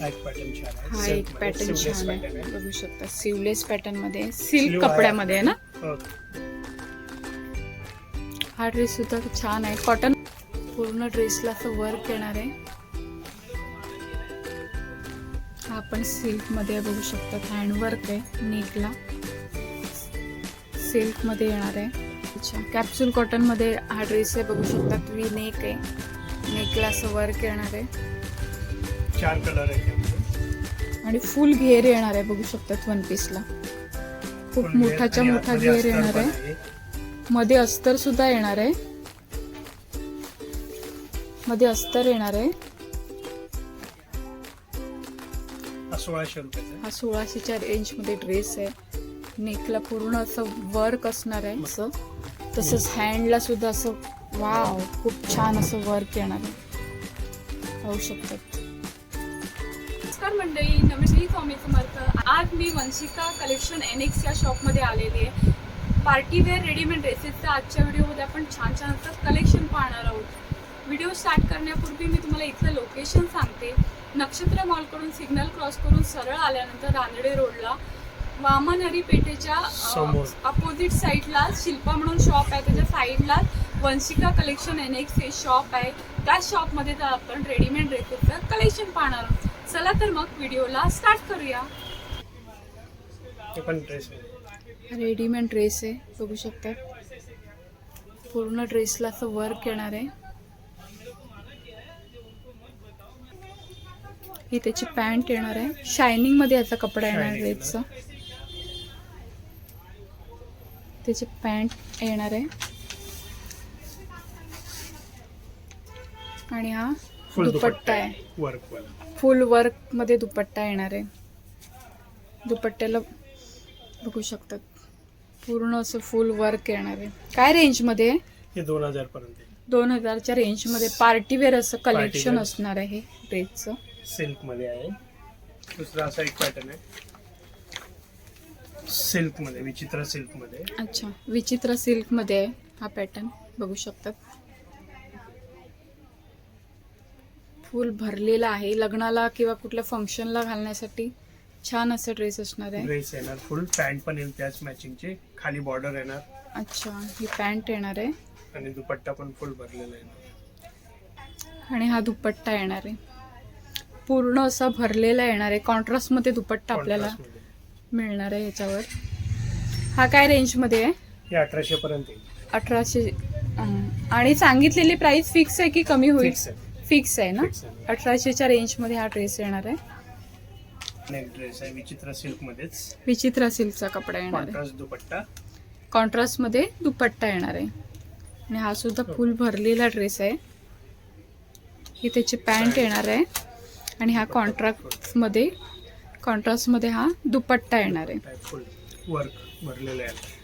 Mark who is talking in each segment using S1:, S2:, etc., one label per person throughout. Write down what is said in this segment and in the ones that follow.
S1: हा एक पॅटर्न छान आहे.
S2: बघू शकता सिवलेस पॅटर्नमध्ये सिल्क. कपड्यामध्ये आहे ना?
S1: हो.
S2: हा ड्रेस सुद्धा छान आहे. कॉटन पूर्ण ड्रेसला असं वर्क येणार आहे. हा पण सिल्कमध्ये आहे, बघू शकता. हँडवर्क आहे नेकला सिल्कमध्ये येणार आहे. अच्छा कॅप्सूल कॉटनमध्ये हा ड्रेस आहे बघू शकता. वी नेक आहे. नेकला असं वर्क येणार आहे.
S1: चार कलर आहे.
S2: आणि फुल घेर येणार आहे बघू शकतात वन पीसला खूप मोठाच्या मोठा घेर येणार आहे. मध्ये अस्तर सुद्धा येणार आहे. मध्ये अस्तर येणार आहे.
S1: हा सोळाशे.
S2: हा सोळाशेच्या रेंजमध्ये ड्रेस आहे. नेकला पूर्ण असं वर्क असणार आहे असं. तसंच हँडला सुद्धा असं वाव खूप छान असं वर्क येणार आहे. पाहू शकतात
S3: मंडळी नमस्ते. स्वामी समर्थ आज मी वंशिका कलेक्शन एनेक्स या शॉपमध्ये आलेली आहे. पार्टीवेअर रेडीमेड ड्रेसेसचं आजच्या व्हिडिओमध्ये आपण छान छान असं कलेक्शन पाहणार आहोत. व्हिडिओ स्टार्ट करण्यापूर्वी मी तुम्हाला इथलं लोकेशन सांगते. नक्षत्र मॉलकडून सिग्नल क्रॉस करून सरळ आल्यानंतर रानडे रोडला वामनहरी पेठेच्या
S1: समोर.
S3: अपोजिट साईडला शिल्पा म्हणून शॉप आहे. त्याच्या साईडला वंशिका कलेक्शन एनेक्स हे शॉप आहे. त्या शॉपमध्ये जर आपण रेडीमेड ड्रेसेसचं कलेक्शन पाहणार आहोत. चला तर मग व्हिडिओला स्टार्ट करूया.
S1: पण ड्रेस
S2: रेडीमेड ड्रेस आहे बघू शकता पूर्ण ड्रेसला असं वर्क येणार आहे. ही त्याची पॅन्ट येणार आहे शायनिंगमध्ये याचा कपडा येणार ड्रेसचा त्याची पॅन्ट येणार आहे. आणि हा दुपट्टा आहे.
S1: वर्क वाला.
S2: फुल वर्कमध्ये दुपट्टा येणार आहे. दुपट्ट्याला बघू शकतात. पूर्ण असं फुल वर्क येणार आहे. काय रेंजमध्ये आहे?
S1: हे दोन हजार पर्यंत.
S2: दोन हजारच्या रेंजमध्ये पार्टीवेअर असं कलेक्शन. असणार आहे ड्रेसचं.
S1: सिल्कमध्ये आहे. दुसरा असा एक पॅटर्न आहे. सिल्कमध्ये विचित्र सिल्कमध्ये
S2: अच्छा विचित्र सिल्कमध्ये आहे हा पॅटर्न बघू शकतात. फुल भरलेला आहे. लग्नाला किंवा कुठल्या फंक्शनला घालण्यासाठी छान असं ड्रेस असणार आहे.
S1: ड्रेस येणार. फुल पॅन्ट पण येईल त्याच मॅचिंगचे खाली बॉर्डर येणार.
S2: अच्छा ही पॅन्ट येणार आहे.
S1: आणि दुपट्टा पण फुल भरलेला येणार
S2: आणि हा दुपट्टा येणार आहे. पूर्ण असा भरलेला येणार आहे. कॉन्ट्रास्टमध्ये दुपट्टा आपल्याला. मिळणार आहे याच्यावर. हा काय रेंजमध्ये आहे?
S1: हे अठराशे पर्यंत येईल.
S2: अठराशे आणि सांगितलेली प्राइस फिक्स आहे की कमी होईल?
S1: फिक्स आहे.
S2: फिक्स आहे ना?
S1: Fix आहे.
S2: अठराशेच्या रेंजमध्ये हा ड्रेस येणार आहे.
S1: नेक ड्रेस आहे विचित्र सिल्क मध्येच
S2: विचित्र सिल्कचा कपडा येणार आहे.
S1: कॉन्ट्रास्ट दुपट्टा.
S2: कॉन्ट्रास्टमध्ये दुपट्टा येणार आहे. आणि हा सुद्धा फुल भरलेला ड्रेस आहे. ही त्याची पॅन्ट येणार आहे. आणि हा कॉन्ट्रास्टमध्ये कॉन्ट्रास्टमध्ये हा दुपट्टा येणार आहे.
S1: फुल वर्क भरलेलं आहे.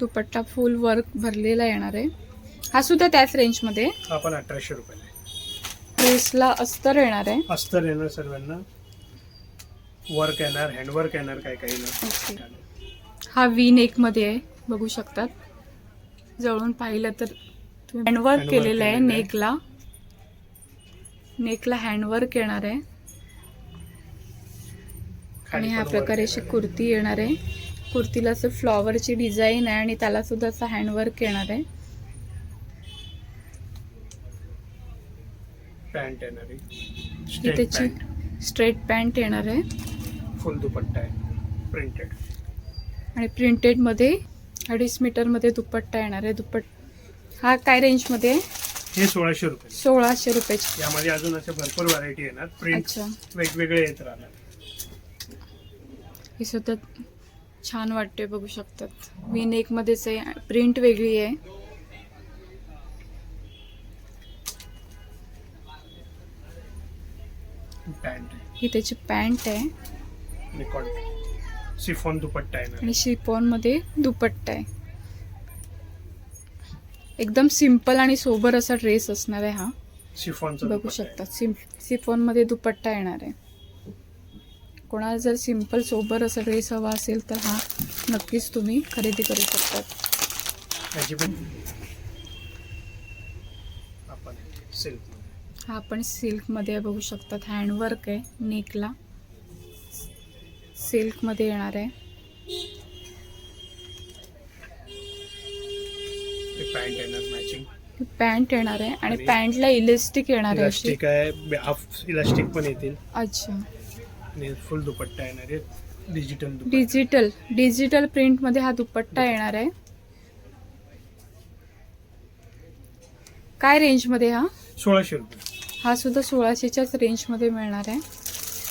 S2: दुपट्टा फुल वर्क भरलेला येणार आहे. हा सुद्धा त्याच रेंजमध्ये
S1: हा पण अठराशे रुपयाला आहे.
S2: ड्रेसला अस्तर येणार आहे.
S1: अस्तर येणार सर्वांना. वर्क येणार हँडवर्क येणार काय काही
S2: ओके.
S1: ना
S2: हा वी नेकमध्ये आहे बघू शकतात. जवळून पाहिलं तर तुम्ही हँडवर्क
S1: Handwork
S2: केलेलं आहे
S1: केलेलं आहे.
S2: नेकला. नेकला हँडवर्क येणार आहे. आणि ह्या प्रकारे अशी कुर्ती येणार आहे. कुर्तीला असं फ्लॉवरची डिझाईन आहे आणि त्याला सुद्धा असं हँडवर्क येणार आहे.
S1: पॅन्ट येणार आहे.
S2: ही
S1: स्ट्रेट
S2: त्याची स्ट्रेट पॅन्ट येणार आहे.
S1: फुल दुपट्टा आहे. प्रिंटेड
S2: आणि प्रिंटेडमध्ये अडीच मीटरमध्ये दुपट्टा येणार आहे. दुपट हा काय रेंजमध्ये आहे?
S1: हे सोळाशे रुपये.
S2: सोळाशे रुपयाची.
S1: यामध्ये अजून असे भरपूर व्हरायटी येणार. प्रिंट
S2: अच्छा.
S1: वेगवेगळे येत राहणार.
S2: ही सुद्धा छान वाटते बघू शकतात. वी नेक मध्येच आहे. प्रिंट वेगळी आहे. ही त्याची पॅन्ट आहे.
S1: सिफॉन दुपट्टा येणार
S2: आणि शिफॉनमध्ये दुपट्टा आहे. एकदम सिंपल आणि सोबर असा ड्रेस असणार आहे हा.
S1: सिफॉनचा
S2: बघू शकतात सिम सिफॉनमध्ये दुपट्टा येणार आहे. कोणाला जर सिंपल सोबर असा ड्रेस हवा असेल तर हा नक्कीच तुम्ही खरेदी करू शकतात
S1: पण आपण सिल्क.
S2: हा पण सिल्कमध्ये बघू शकतात. हँडवर्क आहे नेकला. सिल्कमध्ये येणार आहे.
S1: पॅन्ट येणार मॅचिंग
S2: पॅन्ट येणार आहे आणि
S1: आणि
S2: पॅन्टला इलेस्टिक येणार आहे. अशी
S1: इलास्टिक आहे हाफ इलास्टिक पण येतील.
S2: अच्छा.
S1: आणि फुल दुपट्टा येणार आहे. डिजिटल दुपट्टा.
S2: डिजिटल डिजिटल प्रिंटमध्ये हा दुपट्टा येणार आहे. काय रेंजमध्ये हा?
S1: सोळाशे रुपये.
S2: हा सुद्धा सोळाशेच्याच रेंजमध्ये मिळणार आहे.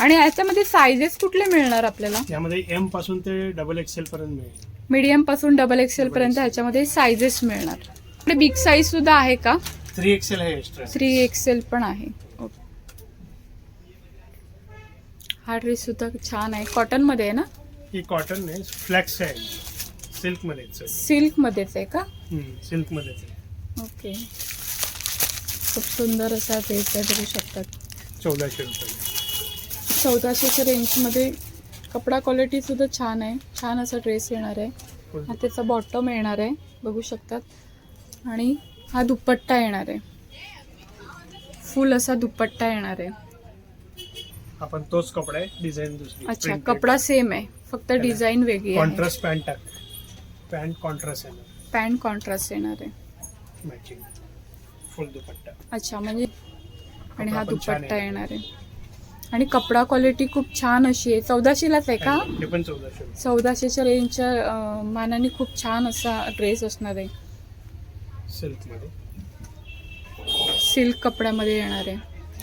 S2: आणि याच्यामध्ये सायझेस कुठले मिळणार आपल्याला?
S1: यामध्ये एमपासून ते डबल एक्सेल पर्यंत मिळेल.
S2: मीडियमपासून डबल एक्सेल पर्यंत. ह्याच्यामध्ये सायझेस मिळणार. बिग साईज सुद्धा आहे का?
S1: थ्री एक्सेल आहे एक्स्ट्रा
S2: थ्री एक्सेल पण आहे. हा ड्रेस सुद्धा छान आहे. कॉटनमध्ये आहे ना?
S1: ही कॉटन आहे. फ्लॅक्स आहे. सिल्क मध्येच
S2: सिल्क मध्येच आहे का?
S1: सिल्क मध्येच आहे.
S2: ओके खूप सुंदर असा आहे बघू शकतात.
S1: चौदाशे रुपये.
S2: चौदाशेच्या रेंजमध्ये कपडा क्वालिटी सुद्धा छान आहे. छान असा ड्रेस येणार आहे. हा त्याचा बॉटम येणार आहे बघू शकतात. आणि हा दुपट्टा येणार आहे. फुल असा दुपट्टा येणार आहे.
S1: आपण तोच कपडा आहे डिझाईन दुसरी.
S2: अच्छा कपडा सेम आहे. फक्त डिझाईन वेगळी
S1: कॉन्ट्रास्ट पॅन्ट टाक. पॅन्ट कॉन्ट्रास्ट येणार.
S2: पॅन्ट कॉन्ट्रास्ट येणार आहे.
S1: Matching full dupatta.
S2: अच्छा म्हणजे आणि हा दुपट्टा. येणार आहे. आणि कपडा क्वालिटी खूप छान अशी आहे. चौदाशेलाच आहे का?
S1: हे पण चौदाशे. रुपये
S2: चौदाशेच्या रेंजच्या मानाने खूप छान असा ड्रेस असणार आहे.
S1: सिल्कमध्ये
S2: सिल्क कपड्यामध्ये येणार आहे.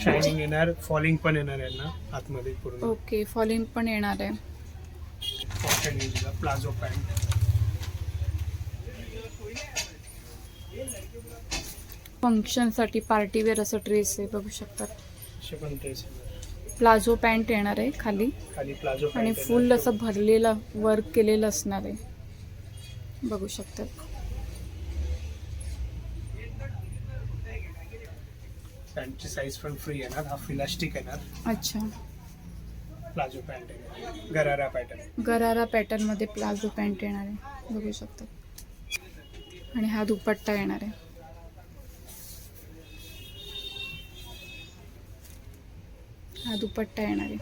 S1: शायनिंग येणार फॉलिंग पण येणार आहे ना आतमध्ये पूर्ण.
S2: ओके फॉलिंग पण येणार आहे.
S1: Cotton palazzo pant.
S2: फंक्शनसाठी पार्टीवेअर असं ड्रेस आहे बघू शकतात. प्लाझो पॅन्ट येणार आहे खाली. आणि फुल असं भरलेलं वर्क केलेलं असणार आहे. बघू शकतात.
S1: पॅन्टची साईज पण फ्री येणार. हाफ इलास्टिक येणार.
S2: अच्छा.
S1: प्लाझो पॅन्ट येणार. गरारा पॅटर्न
S2: गरारा पॅटर्नमध्ये प्लाझो पॅन्ट येणार आहे. बघू शकतात. आणि हा दुपट्टा येणार आहे. हा दुपट्टा येणार आहे.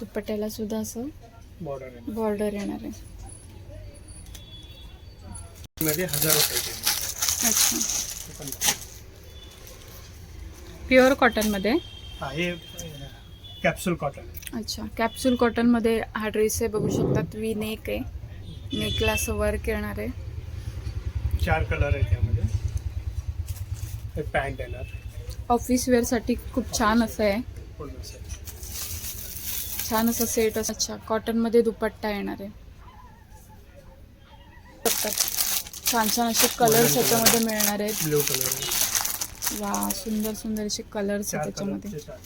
S2: दुपट्ट्याला सुद्धा असं
S1: बॉर्डर येणार.
S2: आहे. अच्छा. प्युअर कॉटनमध्ये
S1: कॅप्सूल कॉटन
S2: अच्छा. कॅप्सूल कॉटनमध्ये हा ड्रेस आहे बघू शकतात वी नेक आहे. नेकला असं वर्क येणार आहे.
S1: चार कलर आहे त्यामध्ये. हे पॅन्ट येणार.
S2: ऑफिस वेअरसाठी खूप छान असं आहे.
S1: पूर्ण.
S2: छान असं सेट असं अच्छा कॉटनमध्ये दुपट्टा येणार आहे. छान छान असे कलर्स त्याच्यामध्ये मिळणार आहेत.
S1: ब्ल्यू कलर
S2: वा सुंदर सुंदर असे कलर्स
S1: चार
S2: त्याच्यामध्ये
S1: कलरचे चार.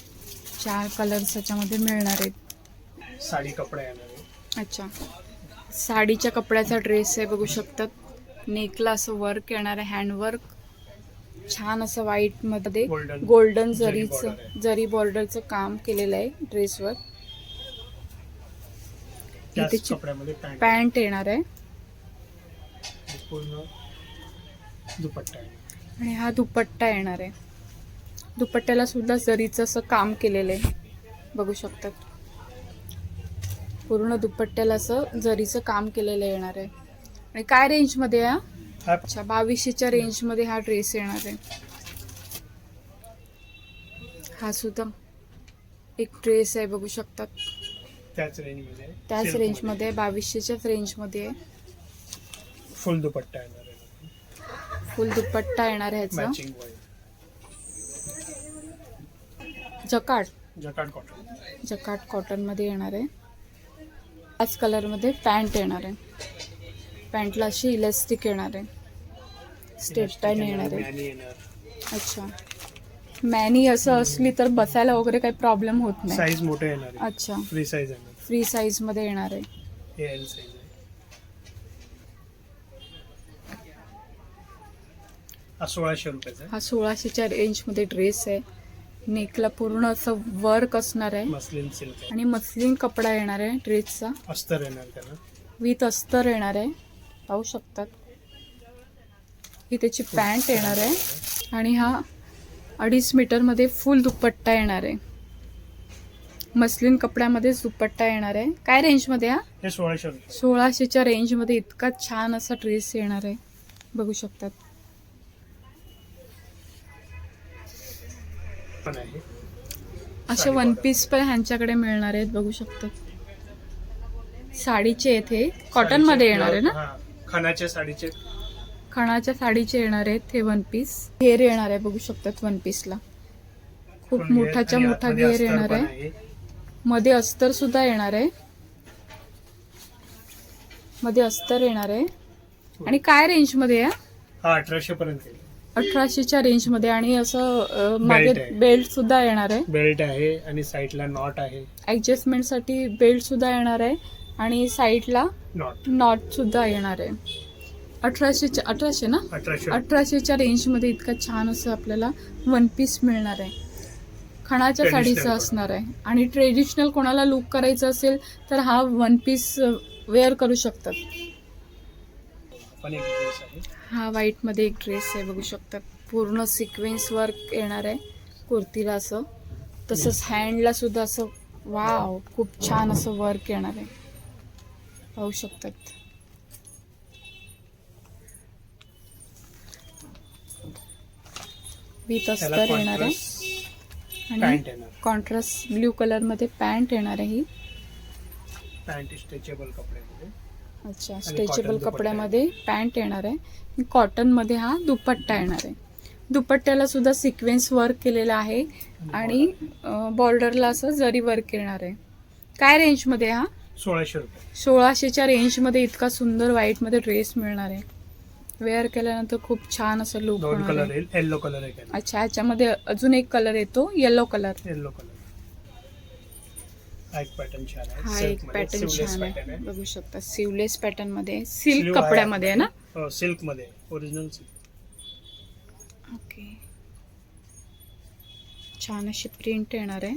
S2: चार कलर्स त्याच्यामध्ये मिळणार आहेत.
S1: साडी कपडा येणार आहे.
S2: अच्छा. साडीच्या कपड्याचा ड्रेस आहे बघू शकतात. नेकला असं वर्क येणार आहे हँडवर्क छान असं
S1: व्हाईटमध्ये.
S2: गोल्डन
S1: जरी
S2: जरीचं. जरी बॉर्डरचं काम केलेलं आहे ड्रेसवर
S1: कपड्यामध्ये पॅन्ट
S2: येणार आहे.
S1: दुपट्टा
S2: आणि हा दुपट्टा येणार आहे. दुपट्ट्याला सुद्धा जरीचं असं काम केलेलं आहे. बघू शकतात पूर्ण दुपट्ट्याला असं जरीचं काम केलेलं येणार आहे. आणि काय रेंजमध्ये आहे अच्छा बावीसशेच्या रेंजमध्ये हा ड्रेस येणार आहे. हा सुद्धा एक ड्रेस आहे बघू शकतात.
S1: त्याच रेंजमध्ये.
S2: त्याच रेंजमध्ये बावीसशेच्याच रेंजमध्ये आहे
S1: मध्ये. फुल दुपट्टा येणार आहे.
S2: फुल दुपट्टा येणार आहे ह्याचा जकाट
S1: जकाट कॉटन
S2: जकाट कॉटनमध्ये येणार आहे. त्याच कलरमध्ये पॅन्ट येणार आहे. पॅन्टला अशी इलास्टिक येणार आहे. स्टेप पॅन्ट येणार आहे. अच्छा. मॅनी असं असली तर बसायला वगैरे काही प्रॉब्लेम होत नाही.
S1: साईज मोठे येणार आहे.
S2: अच्छा.
S1: फ्री साईज
S2: फ्री साईजमध्ये येणार आहे.
S1: हे एल साईज आहे. हा सोळाशे रुपयाचा आहे.
S2: हा सोळाशेच्या रेंजमध्ये ड्रेस आहे. नेकला पूर्ण असं वर्क असणार आहे.
S1: मस्लिन सिल्क आहे.
S2: आणि मस्लिन कपडा येणार आहे ड्रेसचा
S1: अस्तर येणार त्याला.
S2: विथ अस्तर येणार आहे. पाहू शकतात. ही त्याची पॅन्ट येणार आहे आणि हा अडीच मीटरमध्ये फुल दुपट्टा येणार आहे. मस्लिन कपड्यामध्येच दुपट्टा येणार आहे. काय रेंजमध्ये हा?
S1: हे सोळाशे
S2: सोळाशेच्या रेंजमध्ये इतका छान असा ड्रेस येणार आहे. बघू शकतात. असे वन. पीस पण ह्यांच्याकडे मिळणार आहेत बघू शकतात. साडीचे येथे कॉटनमध्ये येणार आहे ना?
S1: खणाच्या साडीचे?
S2: खणाच्या साडीचे येणार आहेत हे वन पीस घेर येणार आहे बघू शकतात वन पीसला खूप मोठाच्या मोठा घेर येणार आहे. मध्ये अस्तर सुद्धा येणार आहे. मध्ये अस्तर येणार आहे. आणि काय रेंजमध्ये आहे?
S1: हा अठराशे पर्यंत
S2: अठराशेच्या रेंजमध्ये आणि असं मागे. बेल्ट सुद्धा येणार आहे.
S1: बेल्ट आहे आणि साईडला नॉट आहे.
S2: ऍडजस्टमेंटसाठी बेल्ट सुद्धा येणार आहे. आणि साईडला
S1: नॉट
S2: नॉट सुद्धा येणार आहे. अठराशेच्या अठराशे ना?
S1: अठराशे.
S2: अठराशेच्या रेंजमध्ये इतकं छान असं आपल्याला वन पीस मिळणार आहे. खणाच्या साडीचं. असणार आहे. आणि ट्रेडिशनल कोणाला लुक करायचं असेल तर हा वन पीस वेअर करू शकतात. हा व्हाईटमध्ये एक ड्रेस आहे बघू शकतात. पूर्ण सिक्वेन्स वर्क येणार आहे. कुर्तीला असं. तसंच हँडला सुद्धा असं वाव खूप छान असं वर्क येणार आहे. पाहू शकतात. विथ अस्तर येणार आहे. आणि कॉन्ट्रास्ट ब्ल्यू कलरमध्ये पॅन्ट येणार आहे ही.
S1: पॅन्ट स्ट्रेचेबल कपड्यामध्ये.
S2: अच्छा स्ट्रेचेबल कपड्यामध्ये पॅन्ट येणार आहे. कॉटनमध्ये हा दुपट्टा येणार आहे. दुपट्ट्याला सुद्धा सिक्वेन्स वर्क केलेला आहे. आणि बॉर्डरला असं जरी वर्क येणार आहे. काय रेंजमध्ये हा?
S1: सोळाशे रुपये.
S2: सोळाशेच्या रेंजमध्ये इतका सुंदर व्हाईटमध्ये ड्रेस मिळणार आहे. वेअर केल्यानंतर खूप छान असं लुक
S1: दोन कलर येईल येल्लो कलर एक आहे
S2: अच्छा ह्याच्यामध्ये अजून एक कलर येतो येलो कलर
S1: येल्लो कलर हा एक पॅटर्न छान आहे
S2: हा
S1: Silk
S2: एक
S1: मध्ये,
S2: पॅटर्न
S1: sleeveless
S2: छान
S1: pattern
S2: आहे.
S1: आहे
S2: बघू शकता सिवलेस पॅटर्नमध्ये. सिल्क
S1: Sleeve आहे
S2: कपड्यामध्ये आहे. ना?
S1: हो सिल्कमध्ये ओरिजिनल सिल्क
S2: ओके छान अशी प्रिंट येणार आहे.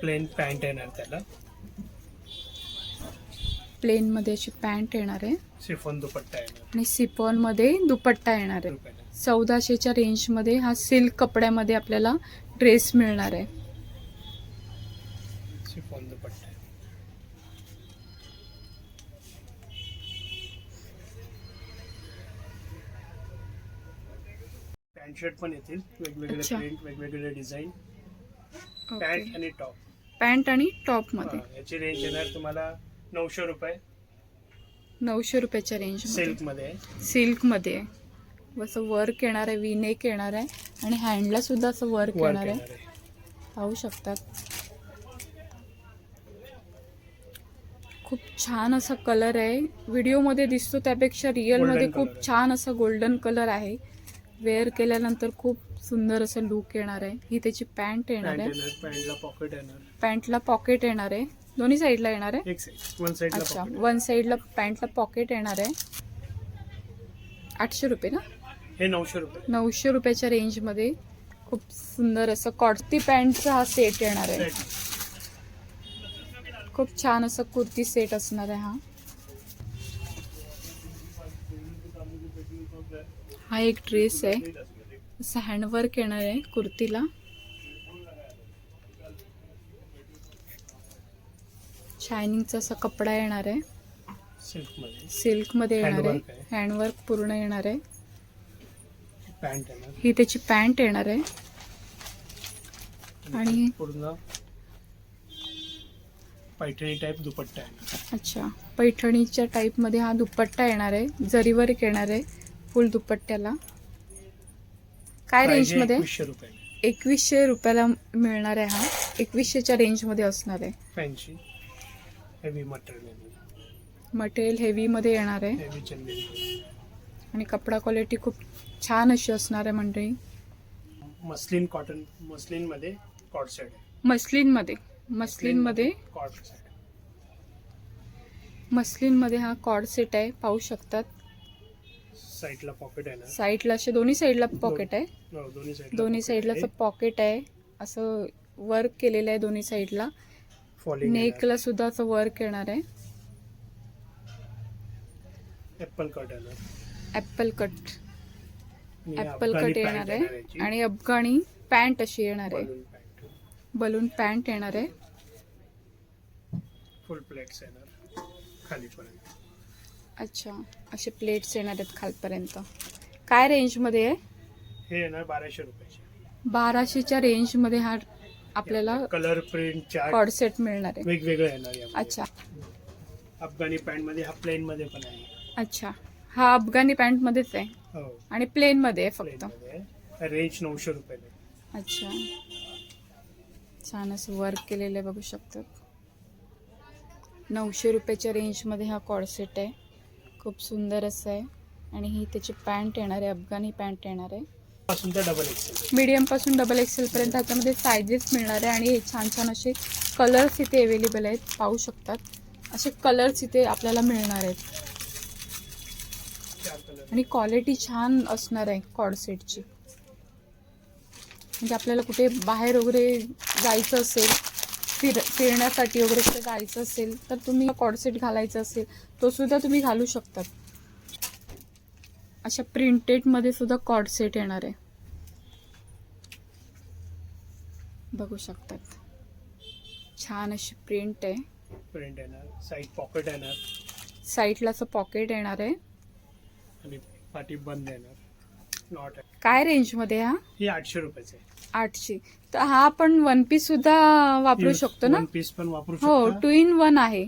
S1: प्लेन पॅन्ट येणार त्याला.
S2: प्लेन मध्ये अशी पॅन्ट येणार आहे.
S1: सिफॉन दुपट्टा येणार.
S2: आणि सिपॉनमध्ये दुपट्टा येणार आहे. चौदाशेच्या रेंजमध्ये हा सिल्क कपड्यामध्ये आपल्याला ड्रेस मिळणार आहे.
S1: सिफॉन दुपट्टा. पॅन्ट शर्ट पण येतील. वेगवेगळे
S2: अच्छा.
S1: प्रिंट वेगवेगळे डिझाईन.
S2: ओके.
S1: पॅन्ट आणि टॉप.
S2: पॅन्ट आणि टॉपमध्ये
S1: याची रेंज येणार तुम्हाला नऊशे रुपये.
S2: नऊशे रुपयाच्या रेंज
S1: सिल्कमध्ये आहे.
S2: सिल्कमध्ये आहे. असं वर्क येणार आहे विनेक येणार आहे. आणि हँडला सुद्धा असं वर्क
S1: वर्क
S2: येणार आहे.
S1: येणार आहे.
S2: पाहू शकतात. खूप छान असा कलर आहे. व्हिडिओमध्ये दिसतो त्यापेक्षा रिअलमध्ये
S1: Golden
S2: खूप
S1: color.
S2: छान असा गोल्डन कलर आहे. वेअर केल्यानंतर खूप सुंदर असं लुक येणार आहे. ही त्याची पॅन्ट येणार आहे.
S1: पॅन्टला पॉकेट येणार.
S2: पॅन्टला पॉकेट येणार आहे. दोन्ही साईडला येणार आहे? अच्छा वन साईडला पॅन्टला पॉकेट येणार आहे. आठशे रुपये ना?
S1: हे नऊशे रुपये.
S2: नऊशे रुपयाच्या रेंजमध्ये खूप सुंदर असं कॉटती पॅन्टचा हा सेट येणार आहे. खूप छान असं कुर्ती सेट असणार आहे हा. हा एक ड्रेस आहे. असं हँडवर्क येणार आहे कुर्तीला. शायनिंगचा असा कपडा येणार आहे.
S1: सिल्कमध्ये
S2: सिल्कमध्ये येणार आहे. हँडवर्क पूर्ण येणार आहे. ही त्याची पॅन्ट येणार आहे. आणि-
S1: पूर्ण पैठणी टाईप दुपट्टा
S2: अच्छा. पैठणीच्या टाईपमध्ये हा दुपट्टा येणार आहे. जरीवर येणार आहे. फुल दुपट्ट्याला. काय रेंजमध्ये
S1: एकवीसशे रुपये
S2: एकवीसशे रुपयाला मिळणार आहे हा. एकवीसशेच्या रेंजमध्ये असणार आहे.
S1: फॅन्सी हेवी मटेरियल
S2: मटेरियल हेवीमध्ये येणार आहे.
S1: हेवी चंदेरी
S2: आणि कपडा क्वालिटी खूप छान अशी असणार आहे मंडळी.
S1: मस्लिन कॉटन मस्लिनमध्ये आहे.
S2: मस्लिनमध्ये मस्लिनमध्ये
S1: कॉट सेट
S2: मस्लिनमध्ये हा कॉड सेट आहे. पाहू शकतात.
S1: साईडला पॉकेट येणार
S2: साईडला असे दोन्ही साईडला पॉकेट आहे.
S1: हो, दोन्ही साईड
S2: दोन्ही साईडला असं पॉकेट आहे. असं वर्क केलेलं आहे दोन्ही साईडला.
S1: फॉलिंग
S2: नेकला सुद्धा असं वर्क येणार आहे.
S1: ऍपल कट येणार
S2: ॲपल कट
S1: आणि
S2: ऍपल
S1: अफगाणी
S2: कट येणार आहे.
S1: याची.
S2: आणि अफगाणी पॅन्ट अशी येणार आहे. बलून पॅन्ट येणार आहे.
S1: फुल प्लेट्स येणार. खालीपर्यंत.
S2: अच्छा असे प्लेट्स येणार आहेत खालपर्यंत. काय रेंजमध्ये आहे?
S1: हे येणार बाराशे रुपयाचे.
S2: बाराशेच्या रेंजमध्ये हा आपल्याला
S1: कलर प्रिंट चार्ट
S2: कॉडसेट मिळणार आहे.
S1: वेगवेगळं येणार यामध्ये.
S2: अच्छा.
S1: अफगाणी पॅन्टमध्ये हा प्लेन मध्ये पण आहे.
S2: अच्छा. हा अफगाणी पॅन्टमध्येच आहे?
S1: हो.
S2: आणि प्लेनमध्ये आहे
S1: प्लेन
S2: फक्त
S1: मध्ये रेंज नऊशे रुपये
S2: अच्छा. छान असं वर्क केलेलं आहे बघू शकतात. नऊशे रुपयाच्या रेंजमध्ये हा कॉडसेट आहे. खूप सुंदर असं आहे. आणि ही त्याची पॅन्ट येणार आहे अफगाणी पॅन्ट येणार आहे.
S1: पासून डबल एक्सेल
S2: मीडियमपासून डबल एक्सेलपर्यंत ह्याच्यामध्ये सायझेस मिळणार आहे आणि हे छान छान असे कलर्स इथे अवेलेबल आहेत. पाहू शकतात. असे कलर्स इथे आपल्याला मिळणार आहेत.
S1: चार कलर
S2: आणि क्वालिटी छान असणार आहे कॉडसेटची म्हणजे आपल्याला कुठे बाहेर वगैरे जायचं असेल फिर फिरण्यासाठी वगैरे कुठे जायचं असेल तर तुम्ही कॉडसेट घालायचं असेल तो सुद्धा तुम्ही घालू शकतात. अशा प्रिंटेडमध्ये सुद्धा कॉडसेट येणार आहे. बघू शकतात. छान अशी प्रिंट आहे.
S1: प्रिंट येणार. साईड पॉकेट येणार.
S2: साईडला असं पॉकेट येणार आहे.
S1: आणि पाठी बंद येणार. नॉट
S2: काय रेंजमध्ये हा?
S1: ही आठशे रुपयाचे.
S2: आठशे. तर हा आपण वन पीस सुद्धा वापरू शकतो ना?
S1: वन पीस पण वापरू
S2: हो
S1: शकता.
S2: टू इन वन आहे.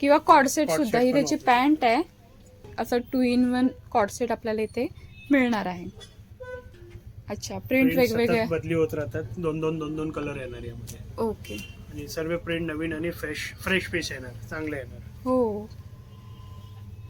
S2: किंवा कॉडसेट
S1: Cord
S2: सुद्धा.
S1: set
S2: ही
S1: पण
S2: त्याची
S1: वापरू
S2: पॅन्ट आहे. असं टू इन वन कॉडसेट आपल्याला इथे मिळणार आहे. अच्छा प्रिंट
S1: Print
S2: वेगवेगळे.
S1: सतत बदली होत राहतात. दोन दोन दोन दोन कलर येणार यामध्ये.
S2: ओके
S1: आणि सर्व प्रिंट नवीन आणि फ्रेश फ्रेश पीस येणार. चांगले येणार.
S2: हो.